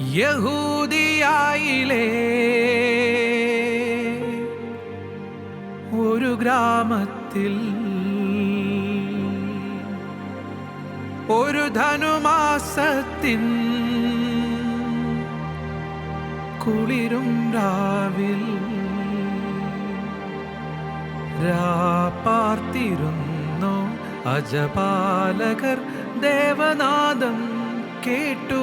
യഹൂദിയായിലേ ഒരു ഗ്രാമത്തിൽ ഒരു ധനുമാസത്തിൻ കുളിരും രാവിൽ രാപ്പാർത്തിരുന്നു അജപാലകർ ദേവനാദം കേട്ടു.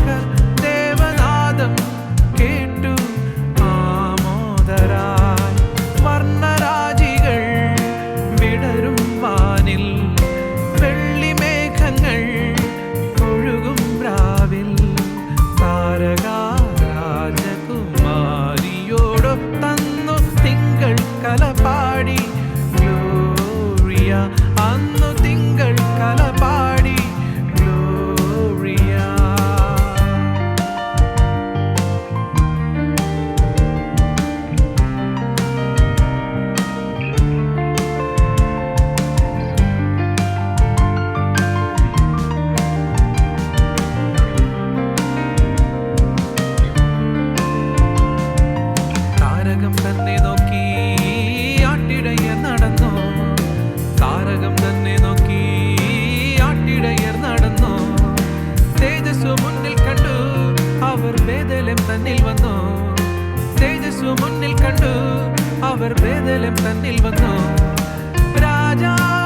നരകം തന്നെ നോക്കി ആട്ടിടയർ നടന്നു. തേജസ്സു മുന്നിൽ കണ്ടു അവർ വേദലം തന്നിൽ വന്നു. തേജസ്സു മുന്നിൽ കണ്ടു അവർ വേദലം തന്നിൽ വന്നു. രാജാ